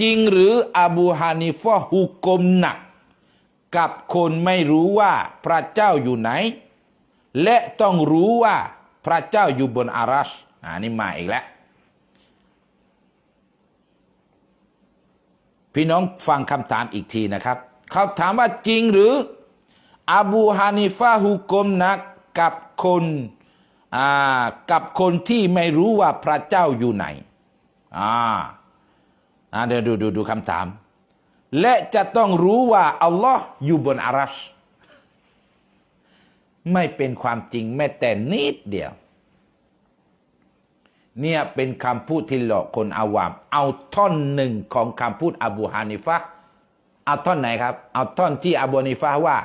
จริงหรืออบูฮานิฟะห์ฮุกมหนัก กับคนไม่รู้ว่าพระเจ้าอยู่ไหน และต้องรู้ว่าพระเจ้าอยู่บนอารัชอันนี้มาอีกแล้ว พี่น้องฟังคำถามอีกทีนะครับเขาถามว่าจริงหรืออบูฮานิฟะฮ์ฮุกมหนักกับคนกับคนที่ไม่รู้ว่าพระเจ้าอยู่ไหนอ่า อ่าเดี๋ยวดูดูดูคำถาม และจะต้องรู้ว่า อัลลอฮ์อยู่บนอารัช ไม่เป็นความจริงแม้แต่นิดเดียว เนี่ยเป็นคำพูดที่หลอกคนอาวาม เอาท่อนหนึ่งของคำพูดอบูฮานิฟะเอาท่อนไหนครับ เอาท่อนที่อบูฮานิฟะว่า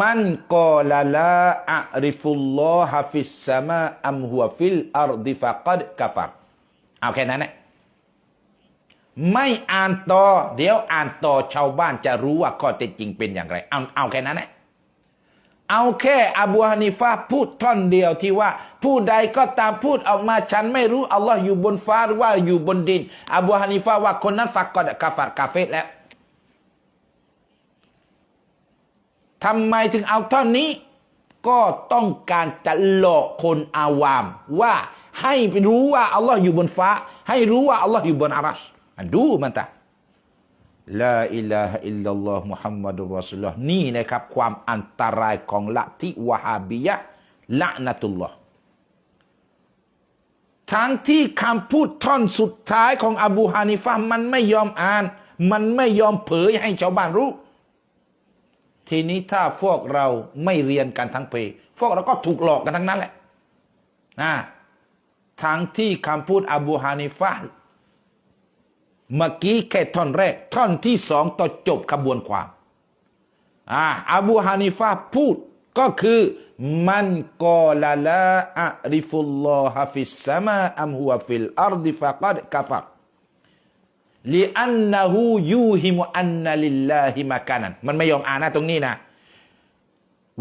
มันกอลาลาอะริฟุลลอฮะฟิสสมาอัมหัวฟิลอาร์ดิฟะกัดกะฟักเอาแค่นั้นแหละ ไม่อ่านต่อ เดี๋ยวอ่านต่อชาวบ้านจะรู้ว่าข้อเท็จจริงเป็นอย่างไร เอาเอาแค่นั้นแหละเอาแค่อบูฮานิฟะห์พูดท่อนเดียวที่ว่า ผู้ใดก็ตามพูดออกมาฉันไม่รู้อัลลอฮ์อยู่บนฟ้าหรือว่าอยู่บนดิน อบูฮานิฟะห์ว่าคนนั้นฟักกอดกาฟัดกาเฟตแล้วทำไมถึงเอาท่อนนี้ ก็ต้องการจะหลอกคนอาวาม ว่าให้รู้ว่าอัลลอฮ์อยู่บนฟ้า ให้รู้ว่าอัลลอฮ์อยู่บนอารัช ดูมันตาลาอิลาฮอิลลัลลอฮ์มุฮัมมัดุลรอสุลลอฮ์นี่นะครับ ความอันตรายของลัทธิวะฮาบียะละนะตุลลอฮ์ทั้งที่คำพูดท่อนสุดท้ายของอบูฮานิฟะมันไม่ยอมอ่าน มันไม่ยอมเผยให้ชาวบ้านรู้ ทีนี้ถ้าพวกเราไม่เรียนกันทั้งปีพวกเราก็ถูกหลอกกันทั้งนั้นแหละนะทั้งที่คำพูดอบูฮานิฟะ เมื่อกี้แค่ท่อนแรก ท่อนที่สองต่อจบขบวนความอ่าอบูฮานิฟะห์พูดก็คือมันกอลาลาอะริฟุลลอฮะฟิสสมาอัมฮุวฟิลอาร์ดิฟะกัดกะฟักลิอันนะฮูยูฮิมุอันนะลิลลาฮิมะกานันมันไม่ยอมอ่านนะตรงนี้นะ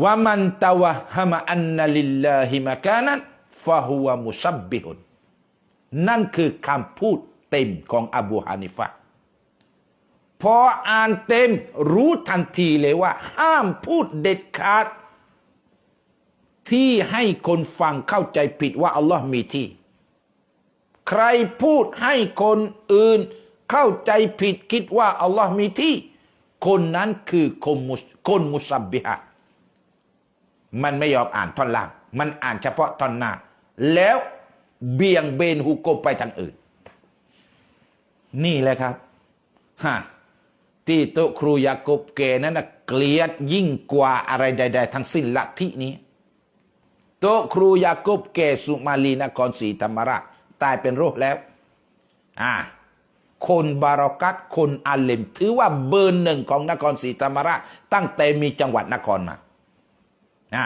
ว่ามันตะวะฮะมะอันนะลิลลาฮิมะกานันฟะฮุวะมุชับบิฮุนนั่นคือคำพูด เต็มของอบูฮานิฟะพออ่านเต็มรู้ทันทีเลยว่า ห้ามพูดเด็ดขาด ที่ให้คนฟังเข้าใจผิดว่าอัลลอฮ์มีที่ ใครพูดให้คนอื่นเข้าใจผิดคิดว่าอัลลอฮ์มีที่ คนนั้นคือคนมุสคนมุสับบิฮะมันไม่ยอมอ่านท่อนล่าง มันอ่านเฉพาะท่อนหน้า แล้วเบี่ยงเบนฮุกโกไปทางอื่น นี่แหละครับฮะที่โตครูยากบเกนั้นนะเกลียดยิ่งกว่าอะไรใด ๆ ทั้งสิ้นลัทธินี้โตครูยากบเกสุมาลีนครศรีธรรมราชตายเป็นโรคแล้ว อ่า คนบารอกัตคนอาเลม ถือว่าเบอร์หนึ่งของนครศรีธรรมราชตั้งแต่มีจังหวัดนครมา อ่า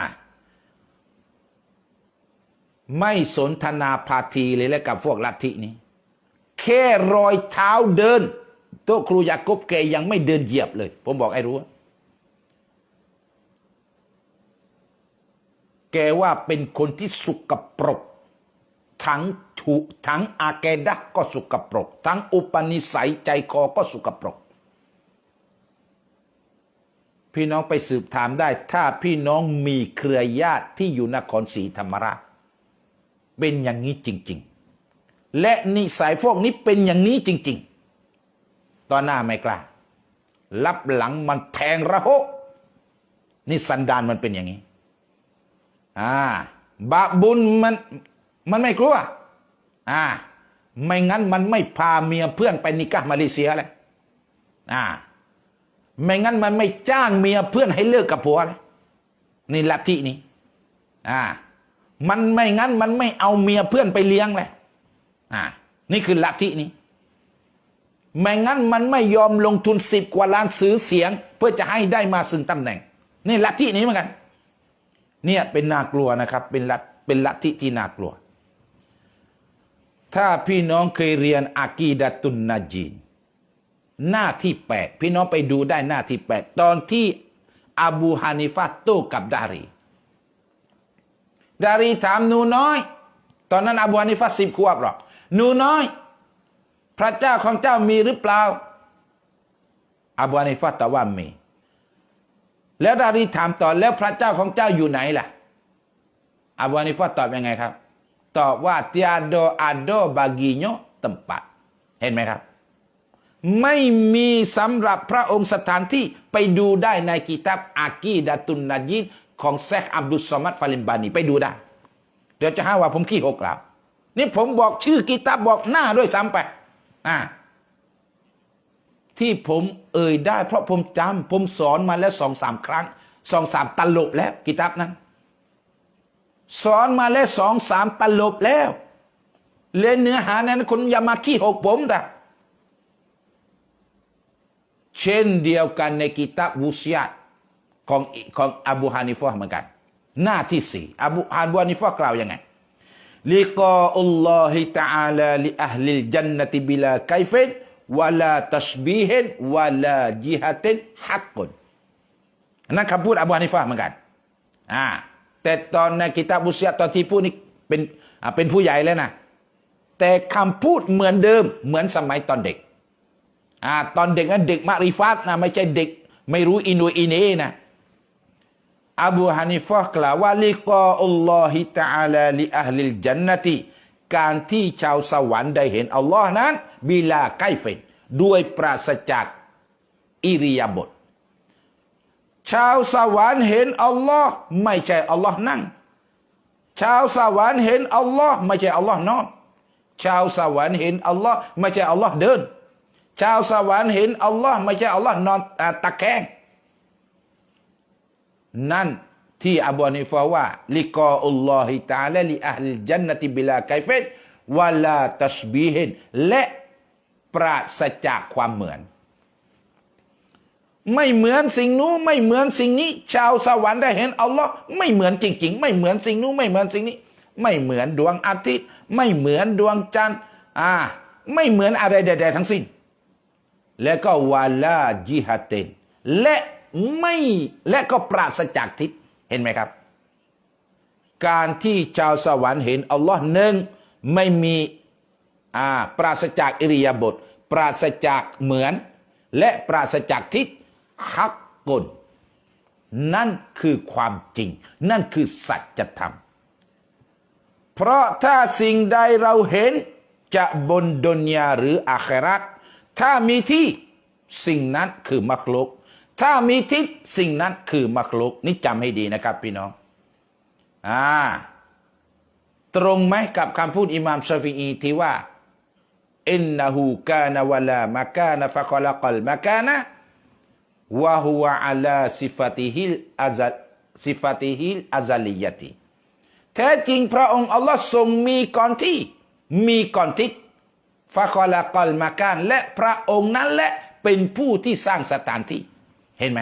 ไม่สนทนาพาทีเลยและกับพวกลัทธินี้ แค่รอยเท้าเดินโต๊ะครูยากบแกยังไม่เดินเหยียบเลย ผมบอกไอ้รู้แกว่าเป็นคนที่สุกปรก ทั้งถูกทั้งอาแกดะก็สุกปรก ทั้งอุปนิสัยใจคอก็สุกปรก พี่น้องไปสืบถามได้ ถ้าพี่น้องมีเครือญาติที่อยู่นครศรีธรรมราชเป็นอย่างนี้จริง ๆ และนิสัยพวกนี้เป็นอย่างนี้จริง ๆ ตอนหน้าไม่กล้ารับหลังมันแทงระหกนี่สันดานมันเป็นอย่างนี้ อ่า บาบุญมันมันไม่กลัว อ่า ไม่งั้นมันไม่พาเมียเพื่อนไปนิกะห์มาเลเซียเลยอ่า ไม่งั้นมันไม่จ้างเมียเพื่อนให้เลิกกับผัวเลยนี่ลัทธินี้ อ่า มันไม่งั้นมันไม่เอาเมียเพื่อนไปเลี้ยงเลย อ่านี่คือลัทธินี้ไม่งั้นมันไม่ยอมลงทุนสิบกว่าล้านซื้อเสียง เพื่อจะให้ได้มาซึ่งตำแหน่ง นี่ลัทธินี้เหมือนกัน เนี่ยเป็นน่ากลัวนะครับ เป็นลัทเป็นลัทธิที่น่ากลัว ถ้าพี่น้องเคยเรียนอากีดตุนนาจีน หน้าที่แปดพี่น้องไปดูได้หน้าที่แปดตอนที่อบูฮานิฟะห์โต้กับดารี ดารีถามนูน้อย ตอนนั้นอบูฮานิฟะห์สิบขวบหรอก หนูน้อย พระเจ้าของเจ้ามีหรือเปล่าอบูฮานิฟะห์ตอบว่ามี แล้วดารีถามต่อแล้วพระเจ้าของเจ้าอยู่ไหนล่ะอบูฮานิฟะห์ตอบยังไงครับ ตอบว่า tiada ada baginya tempat เห็นไหมครับ ไม่มีสำหรับพระองค์สถานที่ไปดูได้ในกิตับอากีดะตุนนาจิดของเซคอับดุสซอมัดฟาลิมบานีไปดูได้ เดี๋ยวจะหาว่าผมขี้หกแล้ว นี่ผมบอกชื่อกิตับบอกหน้าด้วยซ้ำไปอ่าที่ผมเอ่ยได้ เพราะผมจำผมสอนมาแล้วสองสามครั้งสองสามตลบแล้วกิตับนั้น สอนมาแล้วสองสามตลบแล้วเล่นเนื้อหานั้นคุณอย่ามาขี้หกผมแต่เช่นเดียวกันในกิตับวุสยาตของของอบูฮานิฟะเหมือนกัน หน้าที่สี่อบูฮาบูฮานิฟะกล่าวยังไง ลิกาอัลลอฮิตะอาลาลิอัลลิลจันนติบิลาไคฟินวะลาตัชบีฮินวะลาจิฮัตินฮักกุนนั่นคำพูดอบูฮานิฟะเหมือนกันอ่าแต่ตอนในกิตับบุษยาตอนที่พูดนี่เป็นอ่าเป็นผู้ใหญ่แล้วนะแต่คำพูดเหมือนเดิมเหมือนสมัยตอนเด็กอ่าตอนเด็กนั้นเด็กมาริฟัตนะไม่ใช่เด็ก ไม่รู้อินูอินเอนะ อบูฮานิฟะกล่าวว่าลิกาอัลลอฮิตะอาลาลิอัลลิลจันนติการที่ชาวสวรรค์ได้เห็นอัลลอฮ์นั้นบิลาไกฟินด้วยปราศจากอิริยาบถชาวสวรรค์เห็นอัลลอฮ์ไม่ใช่อัลลอฮ์นั่ง ชาวสวรรค์เห็นอัลลอฮ์ไม่ใช่อัลลอฮ์นอน ชาวสวรรค์เห็นอัลลอฮ์ไม่ใช่อัลลอฮ์เดิน ชาวสวรรค์เห็นอัลลอฮ์ไม่ใช่อัลลอฮ์นอนตะแคง นั่นที่อบูนิฟะห์ว่าลิกาอัลลอฮิตะอาลลิอัลลิลจันนติบิลาไกฟินวะลาตัชบีฮินและปราศจากความเหมือน ไม่เหมือนสิ่งนู้นไม่เหมือนสิ่งนี้ ชาวสวรรค์ได้เห็นอัลลอฮ์ไม่เหมือนจริง ๆ ไม่เหมือนสิ่งนู้นไม่เหมือนสิ่งนี้ ไม่เหมือนดวงอาทิตย์ ไม่เหมือนดวงจันทร์อ่า ไม่เหมือนอะไรใดๆทั้งสิ้น และก็วาลาจิฮัตเตนและ ไม่และก็ปราศจากทิศเห็นไหมครับ การที่ชาวสวรรค์เห็นอัลลอฮ์หนึ่งไม่มีอ่าปราศจากอิริยาบถปราศจากเหมือน และปราศจากทิศฮักกลนั่นคือความจริง นั่นคือสัจธรรม เพราะถ้าสิ่งใดเราเห็นจะบนดุนยาหรืออาคราตถ้ามีที่สิ่งนั้นคือมักลุก ถ้ามีทิศสิ่งนั้นคือมักลุกนี่จำให้ดีนะครับ พี่น้อง อ่า ตรงไหมกับคำพูดอิหม่ามชาฟีอีที่ว่าอินนะฮูกานวะลามากานฟะกอลักัลมากานะวะฮุวะอัลาสิฟติฮิลอาซัลสิฟติฮิลอาซัลียติแท้จริงพระองค์อัลลอฮ์ทรงมีก่อนที่ มีก่อนทิศฟะกอลากลมาการและพระองค์นั้นแหละเป็นผู้ที่สร้างสถานที่ เห็นไหม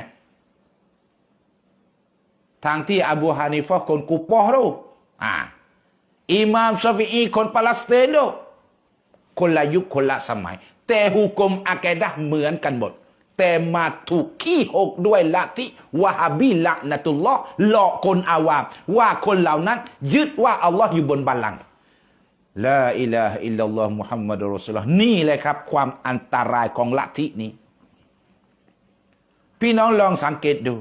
ทางที่อบูฮานิฟะคนกูปอโรอ่าอิมามชาฟีอีคนปาเลสไตน์โดคนละยุคคนละสมัย แต่ฮุกมอาแกดะเหมือนกันหมด แต่มาถูกขี้หกด้วยละที่วะฮาบีละนะตุลลอหลอกคนอาวามว่าคนเหล่านั้น ยึดว่าอัลลอฮ์อยู่บนบัลลังก์ลาอิลาฮะอิลลัลลอฮ์มุฮัมมัดรอสุลลอฮ์นี่แหละครับ ความอันตรายของลัทธินี้ พี่น้องลองสังเกตดู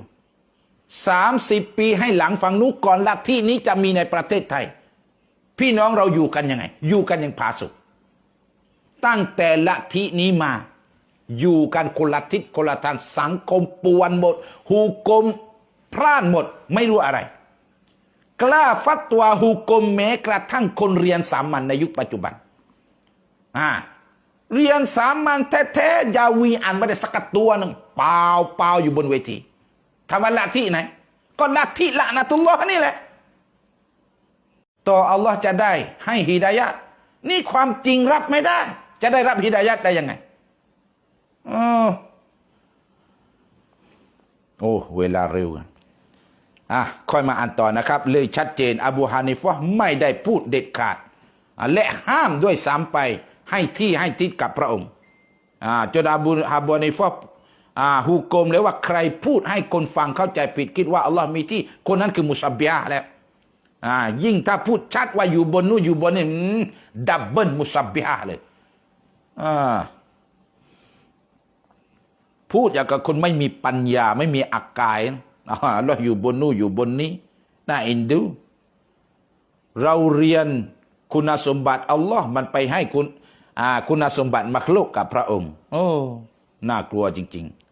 สามสิบปีให้หลังฝั่งนู้นก่อนลัทธินี้จะมีในประเทศไทย พี่น้องเราอยู่กันยังไง อยู่กันอย่างผาสุกตั้งแต่ลัทธินี้มา อยู่กันคนละทิศคนละทางสังคมปวนหมด หูกลมพร่านหมด ไม่รู้อะไร กล้าฟัดตัวหูกลมแม้กระทั่งคนเรียนสามัญในยุคปัจจุบันอ่าเรียนสามัญแท้ๆยาวีอ่านไม่ได้สักตัวหนึ่ง เปล่าเปล่าอยู่บนเวทีทำว่าลัทธิไหน ก็ลัทธิละนะตุลลอฮ์นี่แหละ ต่ออัลลอฮ์จะได้ให้ฮิดายะนี่ความจริงรับไม่ได้ จะได้รับฮิดายะได้ยังไงออโอ้เวลาเร็วกันอะค่อยมาอ่านต่อนะครับ เลยชัดเจน อบูฮานิฟะไม่ได้พูดเด็ดขาด และห้ามด้วยซ้ำไปให้ที่ให้ทิศกับพระองค์อ่าจนอบูฮาบานิฟะห์อ่า ฮุกมเลยว่าใครพูดให้คนฟังเข้าใจผิดคิดว่าอัลลอฮ์มีที่คนนั้นคือมุชับบิยะห์แล้วอ่ายิ่งถ้าพูดชัดว่าอยู่บนนู้นอยู่บนนี่ดับเบิลมุชับบิยะเลยอ่าพูดอย่างกับคนไม่มีปัญญาไม่มีอักายอาเราอยู่บนนู่นอยู่บนนี้น่าเอ็นดู เราเรียนคุณสมบัติอัลลอฮ์มันไปให้คุณอ่าคุณสมบัติมักลุกกับพระองค์ โอ้ น่ากลัวจริง ๆ